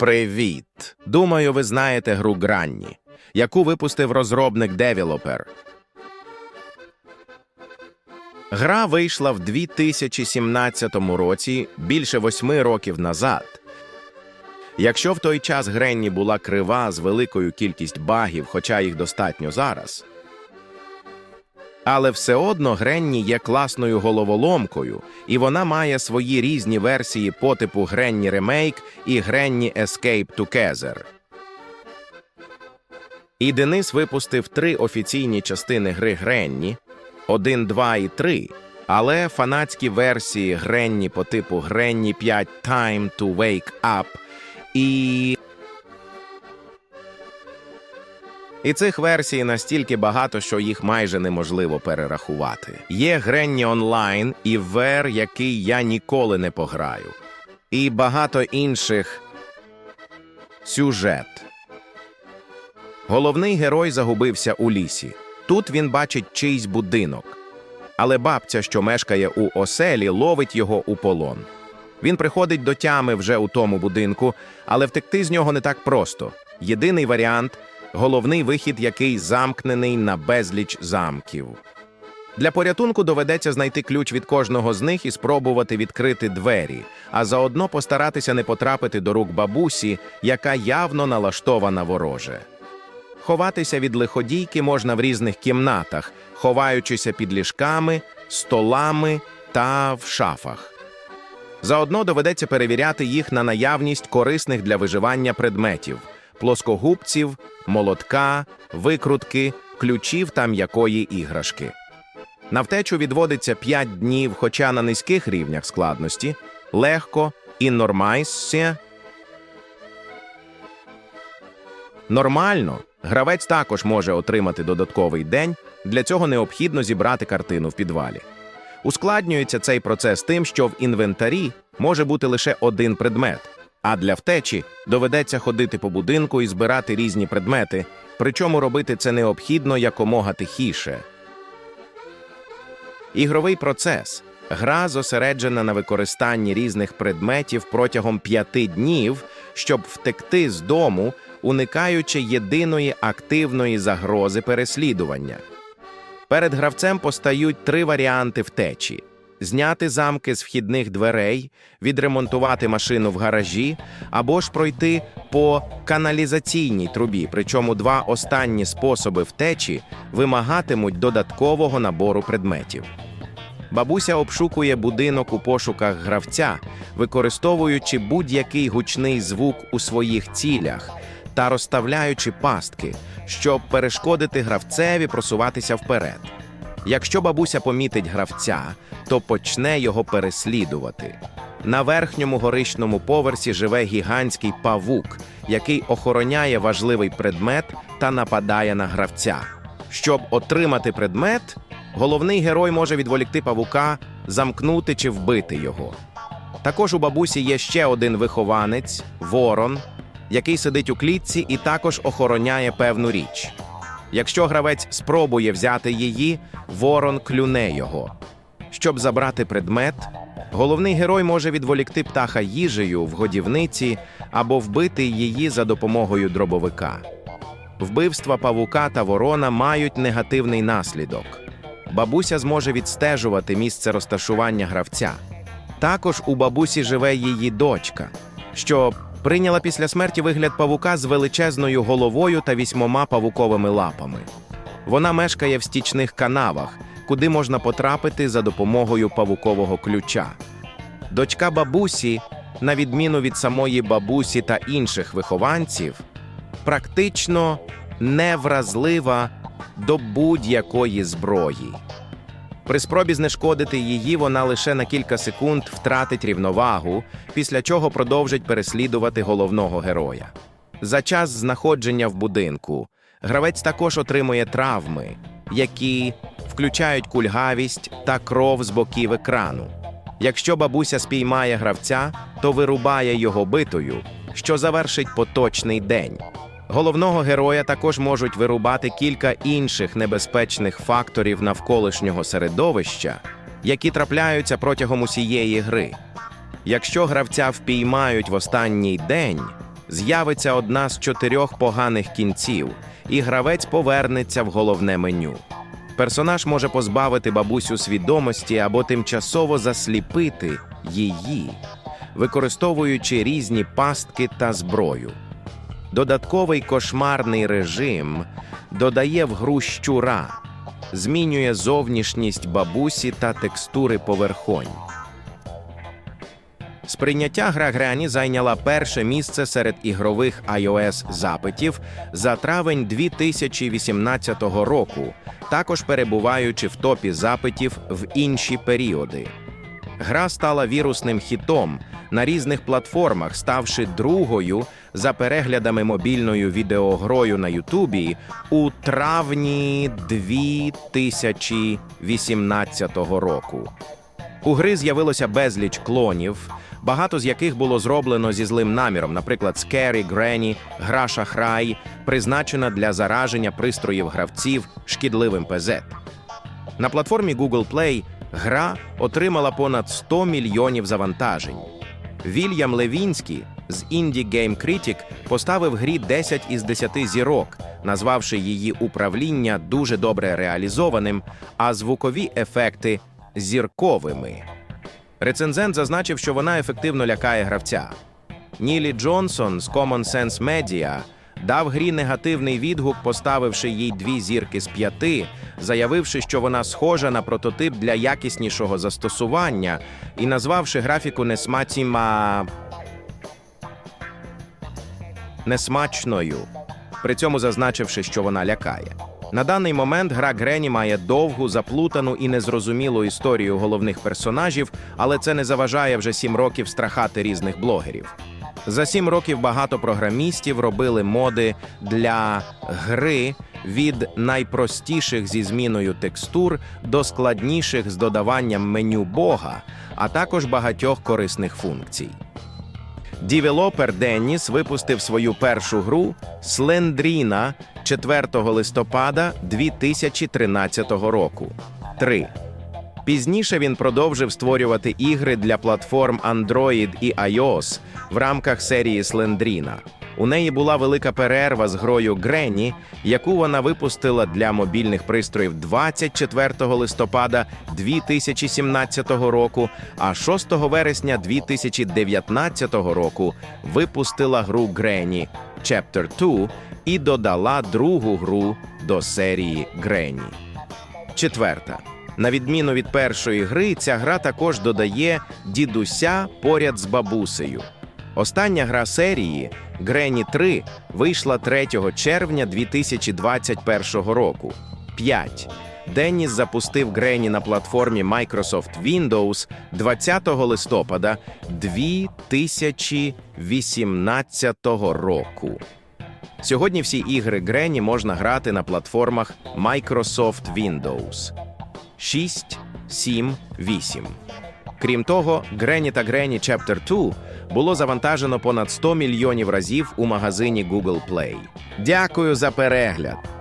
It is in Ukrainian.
Привіт! Думаю, ви знаєте гру Гранні, яку випустив розробник Developer. Гра вийшла в 2017 році більше восьми років назад. Якщо в той час Гренні була крива з великою кількістю багів, хоча їх достатньо зараз. Але все одно Гренні є класною головоломкою, і вона має свої різні версії по типу Гренні Ремейк і Гренні Escape Together. І Денис випустив три офіційні частини гри Гренні 1, 2 і 3, але фанатські версії Гренні по типу Гренні 5 Time to Wake Up і І цих версій настільки багато, що їх майже неможливо перерахувати. Є Гренні онлайн і Вер, який я ніколи не пограю, і багато інших сюжет. Головний герой загубився у лісі. Тут він бачить чийсь будинок. Але бабця, що мешкає у оселі, ловить його у полон. Він приходить до тями вже у тому будинку, але втекти з нього не так просто. Єдиний варіант головний вихід, який замкнений на безліч замків. Для порятунку доведеться знайти ключ від кожного з них і спробувати відкрити двері, а заодно постаратися не потрапити до рук бабусі, яка явно налаштована вороже. Ховатися від лиходійки можна в різних кімнатах, ховаючися під ліжками, столами та в шафах. Заодно доведеться перевіряти їх на наявність корисних для виживання предметів плоскогубців, молотка, викрутки, ключів та м'якої іграшки. На втечу відводиться 5 днів, хоча на низьких рівнях складності, легко і нормайся. Нормально, гравець також може отримати додатковий день, для цього необхідно зібрати картину в підвалі. Ускладнюється цей процес тим, що в інвентарі може бути лише один предмет, а для втечі доведеться ходити по будинку і збирати різні предмети, причому робити це необхідно якомога тихіше. Ігровий процес. Гра зосереджена на використанні різних предметів протягом п'яти днів, щоб втекти з дому, уникаючи єдиної активної загрози переслідування. Перед гравцем постають три варіанти втечі: зняти замки з вхідних дверей, відремонтувати машину в гаражі або ж пройти по каналізаційній трубі. Причому два останні способи втечі вимагатимуть додаткового набору предметів. Бабуся обшукує будинок у пошуках гравця, використовуючи будь-який гучний звук у своїх цілях та розставляючи пастки, щоб перешкодити гравцеві просуватися вперед. Якщо бабуся помітить гравця, то почне його переслідувати. На верхньому горищному поверсі живе гігантський павук, який охороняє важливий предмет та нападає на гравця. Щоб отримати предмет, головний герой може відволікти павука, замкнути чи вбити його. Також у бабусі є ще один вихованець ворон, який сидить у клітці і також охороняє певну річ. Якщо гравець спробує взяти її, ворон клюне його. Щоб забрати предмет, головний герой може відволікти птаха їжею в годівниці або вбити її за допомогою дробовика. Вбивства павука та ворона мають негативний наслідок. Бабуся зможе відстежувати місце розташування гравця. Також у бабусі живе її дочка, що прийняла після смерті вигляд павука з величезною головою та вісьмома павуковими лапами. Вона мешкає в стічних канавах, куди можна потрапити за допомогою павукового ключа. Дочка бабусі, на відміну від самої бабусі та інших вихованців, практично невразлива до будь-якої зброї. При спробі знешкодити її вона лише на кілька секунд втратить рівновагу, після чого продовжить переслідувати головного героя. За час знаходження в будинку гравець також отримує травми, які включають кульгавість та кров з боків екрану. Якщо бабуся спіймає гравця, то вирубає його битою, що завершить поточний день. Головного героя також можуть вирубати кілька інших небезпечних факторів навколишнього середовища, які трапляються протягом усієї гри. Якщо гравця впіймають в останній день, з'явиться одна з чотирьох поганих кінців, і гравець повернеться в головне меню. Персонаж може позбавити бабусю свідомості або тимчасово засліпити її, використовуючи різні пастки та зброю. Додатковий кошмарний режим додає в гру щура, змінює зовнішність бабусі та текстури поверхонь. Сприйняття гра Грані зайняла перше місце серед ігрових iOS запитів за травень 2018 року, також перебуваючи в топі запитів в інші періоди. Гра стала вірусним хітом на різних платформах, ставши другою за переглядами мобільною відеогрою на Ютубі у травні 2018 року. У гри з'явилося безліч клонів, багато з яких було зроблено зі злим наміром, наприклад, Scary Granny, гра Шахрай, призначена для зараження пристроїв гравців шкідливим ПЗ. На платформі Google Play гра отримала понад 100 мільйонів завантажень. Вільям Левінський з Indie Game Critic поставив грі 10 із 10 зірок, назвавши її управління дуже добре реалізованим, а звукові ефекти зірковими. Рецензент зазначив, що вона ефективно лякає гравця. Нілі Джонсон з Common Sense Media дав грі негативний відгук, поставивши їй дві зірки з п'яти, заявивши, що вона схожа на прототип для якіснішого застосування, і назвавши графіку несмаціма... несмачною, при цьому зазначивши, що вона лякає. На даний момент гра Грені має довгу, заплутану і незрозумілу історію головних персонажів, але це не заважає вже сім років страхати різних блогерів. За сім років багато програмістів робили моди для гри від найпростіших зі зміною текстур до складніших з додаванням меню Бога, а також багатьох корисних функцій. Дівелопер Денніс випустив свою першу гру Слендріна 4 листопада 2013 року. 3. Пізніше він продовжив створювати ігри для платформ Android і iOS в рамках серії Слендріна. У неї була велика перерва з грою Грені, яку вона випустила для мобільних пристроїв 24 листопада 2017 року, а 6 вересня 2019 року випустила гру Грені Chapter 2 і додала другу гру до серії Грені. Четверта. На відміну від першої гри, ця гра також додає дідуся поряд з бабусею. Остання гра серії Грені 3 вийшла 3 червня 2021 року. 5. Денніс запустив Грені на платформі Microsoft Windows 20 листопада 2018 року. Сьогодні всі ігри Грені можна грати на платформах Microsoft Windows 6, 7, 8. Крім того, Грені та Грені Chapter 2 було завантажено понад 100 мільйонів разів у магазині Google Play. Дякую за перегляд!